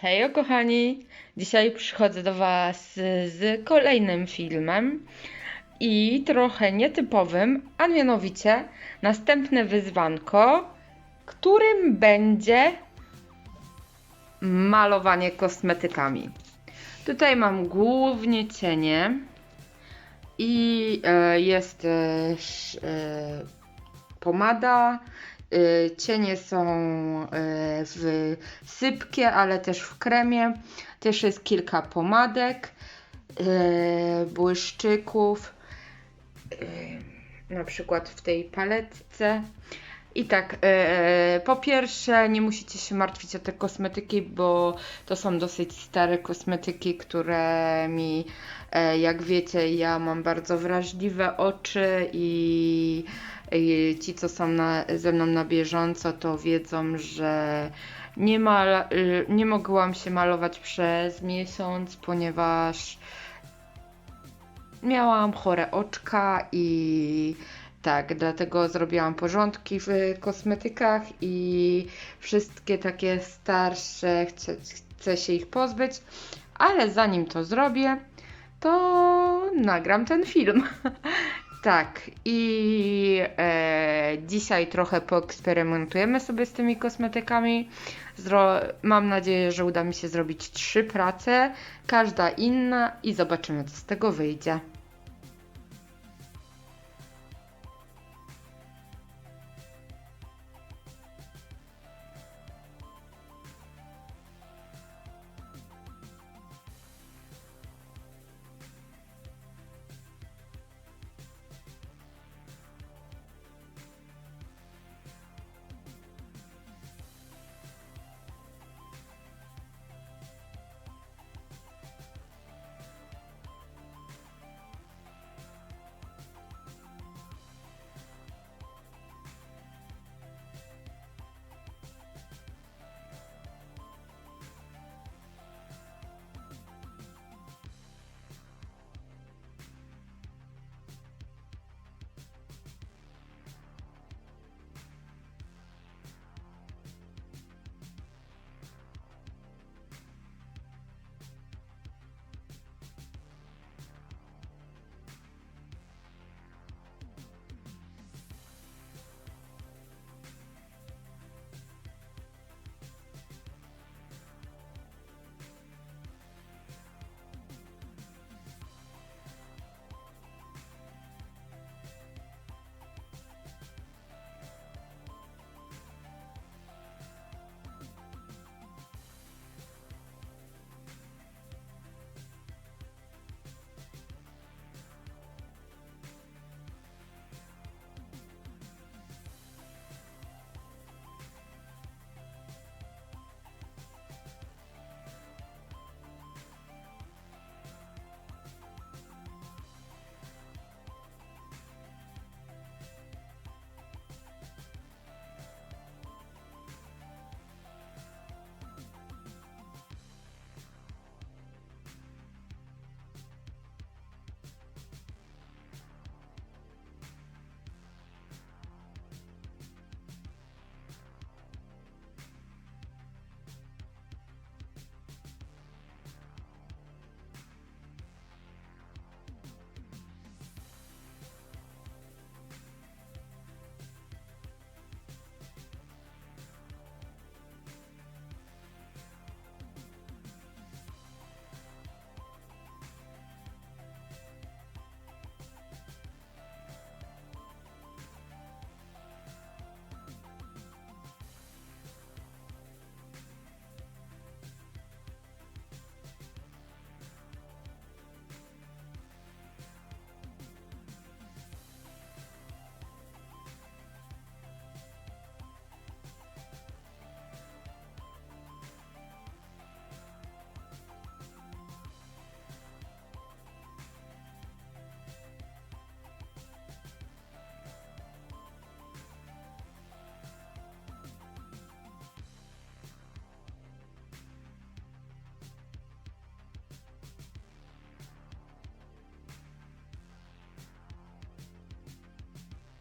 Hej kochani, dzisiaj przychodzę do Was z kolejnym filmem i trochę nietypowym, a mianowicie następne wyzwanko, którym będzie malowanie kosmetykami. Tutaj mam głównie cienie i e, jest e, pomada. Y, Cienie są y, w sypkie, ale też w kremie. Też jest kilka pomadek, y, błyszczyków, na przykład w tej paletce. I tak, po pierwsze, nie musicie się martwić o te kosmetyki, bo to są dosyć stare kosmetyki, które mi, jak wiecie, ja mam bardzo wrażliwe oczy i ci, co są na, ze mną na bieżąco, to wiedzą, że nie, y, nie mogłam się malować przez miesiąc, ponieważ miałam chore oczka i tak, dlatego zrobiłam porządki w kosmetykach i wszystkie takie starsze chcę, chcę się ich pozbyć, ale zanim to zrobię, to nagram ten film. Tak, i e, dzisiaj trochę poeksperymentujemy sobie z tymi kosmetykami. Zro mam nadzieję, że uda mi się zrobić trzy prace, każda inna i zobaczymy, co z tego wyjdzie.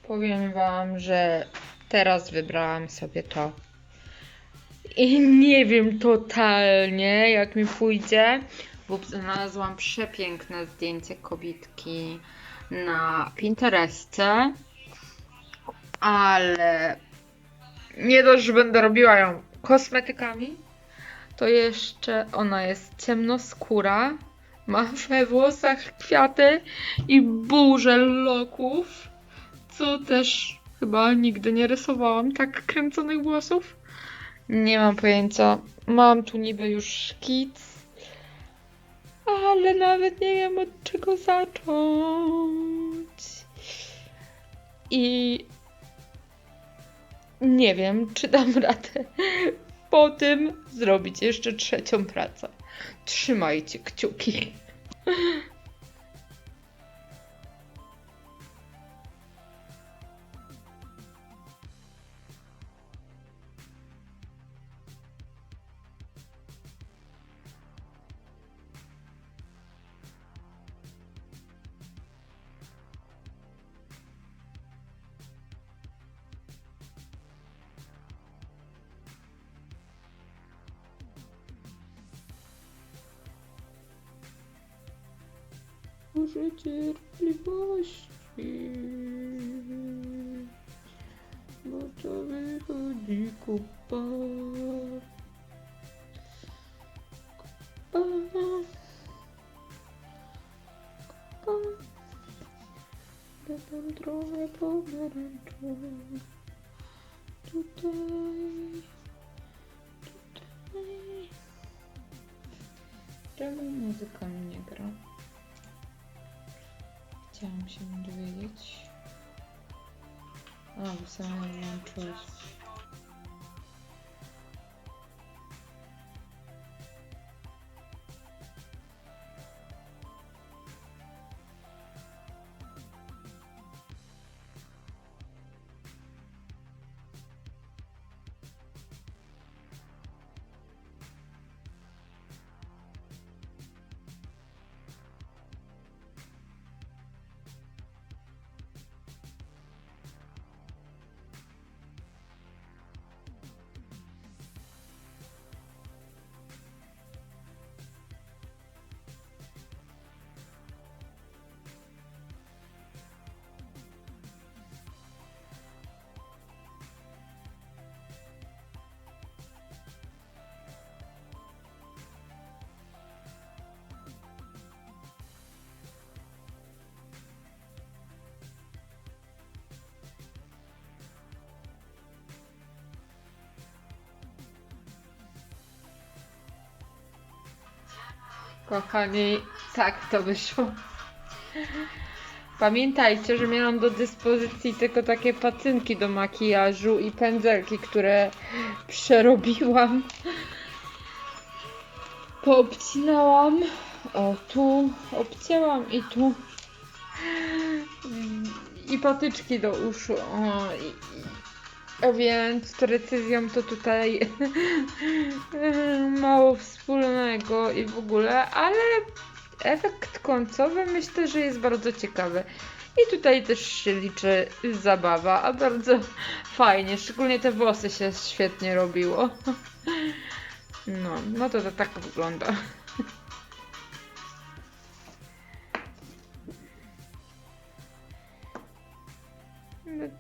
Powiem Wam, że teraz wybrałam sobie to. I nie wiem totalnie, jak mi pójdzie, bo znalazłam przepiękne zdjęcie kobitki na Pinterestie, ale nie dość, że będę robiła ją kosmetykami, to jeszcze ona jest ciemnoskóra, ma we włosach kwiaty i burzę loków, co też chyba nigdy nie rysowałam tak kręconych włosów. Nie mam pojęcia. Mam tu niby już szkic, ale nawet nie wiem od czego zacząć. I nie wiem, czy dam radę po tym zrobić jeszcze trzecią pracę. Trzymajcie kciuki. Może cierpliwości, bo to wychodzi kupa. Kupa. Kupa. Dodam trochę pomarańczu. Tutaj. Tutaj. Czemu muzyka mi nie gra? Chciałam się dowiedzieć. A, bo Kochani, tak to wyszło. Pamiętajcie, że miałam do dyspozycji tylko takie pacynki do makijażu i pędzelki, które przerobiłam. Poobcinałam. O, tu obcięłam i tu. I patyczki do uszu. O, i, więc z precyzją to tutaj mało wspólnego i w ogóle, ale efekt końcowy myślę, że jest bardzo ciekawy. I tutaj też się liczy zabawa, a bardzo fajnie, szczególnie te włosy się świetnie robiło. No, no to, to tak wygląda.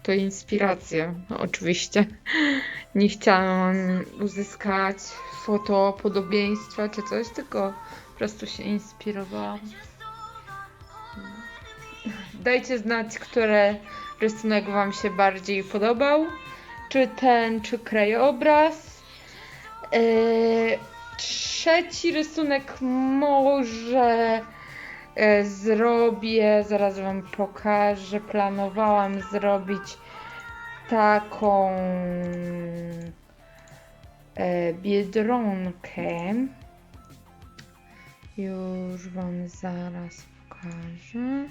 To inspiracja, no, oczywiście. Nie chciałam uzyskać fotopodobieństwa czy coś, tylko po prostu się inspirowałam. Dajcie znać, który rysunek Wam się bardziej podobał. Czy ten, czy krajobraz. Yy, trzeci rysunek może zrobię, zaraz Wam pokażę. Planowałam zrobić taką e, biedronkę. Już Wam zaraz pokażę.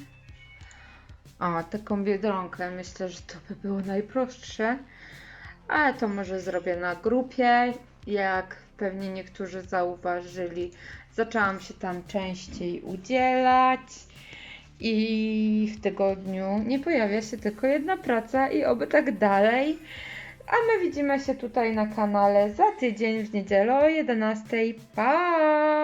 O, taką biedronkę. Myślę, że to by było najprostsze. Ale to może zrobię na grupie. Jak pewnie niektórzy zauważyli, zaczęłam się tam częściej udzielać. I w tygodniu nie pojawia się tylko jedna praca, i oby tak dalej. A my widzimy się tutaj na kanale za tydzień w niedzielę o 11. Pa!